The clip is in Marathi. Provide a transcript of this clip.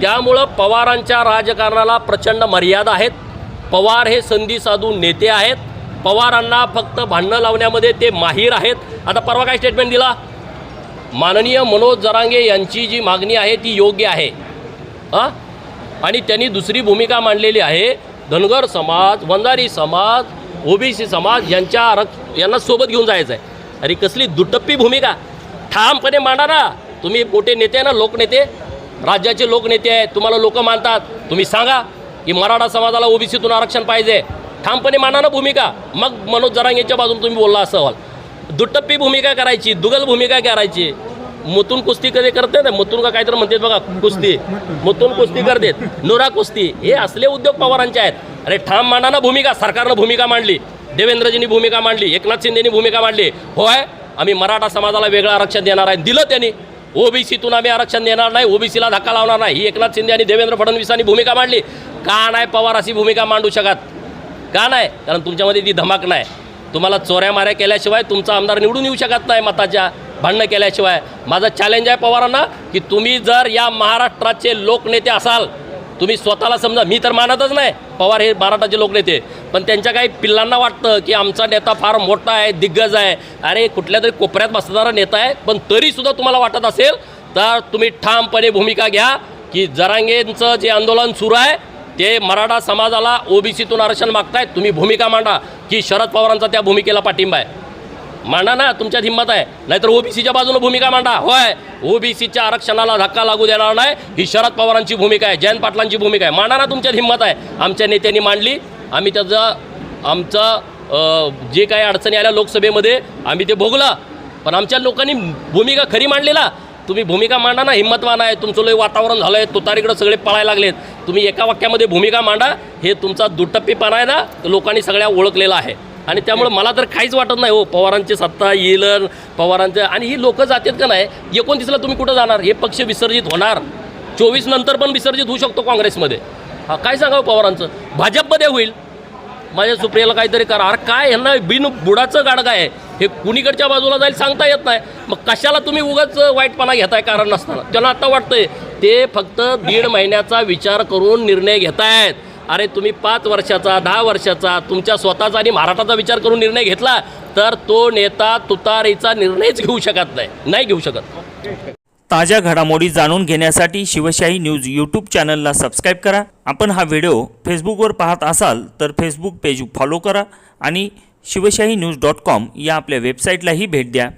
त्यामुळं पवारांच्या राजकारणाला प्रचंड मर्यादा आहेत. पवार हे संधी साधू नेते आहेत. पवारांना फक्त भांडणं लावण्यामध्ये ते माहीर आहेत. आता परवा काय स्टेटमेंट दिला? माननीय मनोज जरांगे यांची जी मागणी आहे ती योग्य आहे. हां आणि त्यांनी दुसरी भूमिका मांडलेली आहे. धनगर समाज वंजारी समाज ओबीसी समाज यांच्या आरक्ष यांना सोबत घेऊन जायचं आहे अरे कसली दुटप्पी भूमिका. ठामपणे मांडा ना. तुम्ही मोठे नेते आहे ना लोकनेते. राज्याचे लोकनेते आहेत तुम्हाला लोक मानतात. तुम्ही सांगा की मराठा समाजाला ओबीसीतून आरक्षण पाहिजे. ठामपणे माना ना भूमिका. मग मनोज जरांगेच्या बाजून तुम्ही बोलला असं व्हाल दुटप्पी भूमिका करायची दुगल भूमिका करायची. मुतून कुस्ती कधी करते? ना मुतून का काहीतरी म्हणतात बघा कुस्ती. मुतून कुस्ती करतात. नुरा कुस्ती. हे असले उद्योग पवारांचे आहेत. अरे ठाम माना ना भूमिका. सरकारनं भूमिका मांडली. देवेंद्रजींनी भूमिका मांडली. एकनाथ शिंदेनी भूमिका मांडली. होय आम्ही मराठा समाजाला वेगळं आरक्षण देणार आहे. दिलं त्यांनी. ओबीसीतून आम्ही आरक्षण देणार नाही ओबीसीला धक्का लावणार नाही. ही एकनाथ शिंदे आणि देवेंद्र फडणवीसांनी भूमिका मांडली. का नाही पवार अशी भूमिका मांडू शकत? का नाही? कारण तुमच्यामध्ये ती धमाक नाही. तुम्हाला चोऱ्या माऱ्या केल्याशिवाय तुमचा आमदार निवडून येऊ शकत नाही मताच्या भांडणं केल्याशिवाय. माझं चॅलेंज आहे पवारांना की तुम्ही जर या महाराष्ट्राचे लोकनेते असाल तुम्ही स्वतःला समजा मी तर मानतच नाही. पवार हे महाराष्ट्राचे लोकनेते पण त्यांच्या काही पिल्लांना वाटतं की आमचा नेता फार मोठा आहे दिग्गज आहे. अरे कुठल्या तरी कोपऱ्यात बसणारा नेता आहे पण तरीसुद्धा तुम्हाला वाटत असेल तर तुम्ही ठामपणे भूमिका घ्या की जरांगेंचं जे आंदोलन सुरू आहे ते मराठा समाजाला ओबीसीतून आरक्षण मागतायत. तुम्ही भूमिका मांडा की शरद पवारांचा त्या भूमिकेला पाठिंबा आहे. मांडा ना तुमच्यात हिंमत आहे. नाहीतर ओबीसीच्या बाजूनं भूमिका मांडा. होय. ओबीसीच्या आरक्षणाला धक्का लागू देणार नाही. ही शरद पवारांची भूमिका आहे. जयंत पाटलांची भूमिका आहे. मांडा ना तुमच्यात हिंमत आहे. आमच्या नेत्यांनी मांडली. आम्ही त्याचं आमचं जे काही अडचणी आल्या लोकसभेमध्ये आम्ही ते भोगलं. पण आमच्या लोकांनी भूमिका खरी मांडलेला. तुम्ही भूमिका मांडा ना हिंमतवान आहे. तुमचं लय वातावरण झालं आहे तुतारीकडे सगळे पळायला लागलेत. तुम्ही एका वाक्यामध्ये भूमिका मांडा. हे तुमचा दुटप्पीपणा आहे ना लोकांनी सगळ्या ओळखलेला आहे. आणि त्यामुळे मला तर काहीच वाटत नाही हो पवारांची सत्ता येईल पवारांचं आणि ही लोकं जातात का नाही एकोणतीसला तुम्ही कुठं जाणार? हे पक्ष विसर्जित होणार. चोवीस नंतर पण विसर्जित होऊ शकतो काँग्रेसमध्ये. हा काय सांगावं पवारांचं? भाजपमध्ये होईल. माझ्या सुप्रियाला काहीतरी करा. अरे काय ह्यांना बिन बुडाचं गाडगा आहे. हे कुणीकडच्या बाजूला जाईल सांगता येत नाही. मग कशाला तुम्ही उगाच वाईटपणा घेताय कारण नसताना? त्यांना आता वाटतंय ते फक्त दीड महिन्याचा विचार करून निर्णय घेतायत. अरे तुम्ही पाच वर्षाचा दहा वर्षाचा तुमच्या स्वतःचा आणि महाराष्ट्राचा विचार करून निर्णय घेतला तर तो नेता तुतारीचा निर्णयच घेऊ शकत नाही. नाही घेऊ शकत. ताज्या घडामोडी जाणून घेण्यासाठी शिवशाही न्यूज यूट्यूब चॅनलला सबस्क्राईब करा. आपण हा व्हिडिओ फेसबुकवर पाहत असाल तर फेसबुक पेज फॉलो करा आणि शिवशाही न्यूज डॉट कॉम या आपल्या वेबसाईटलाही भेट द्या.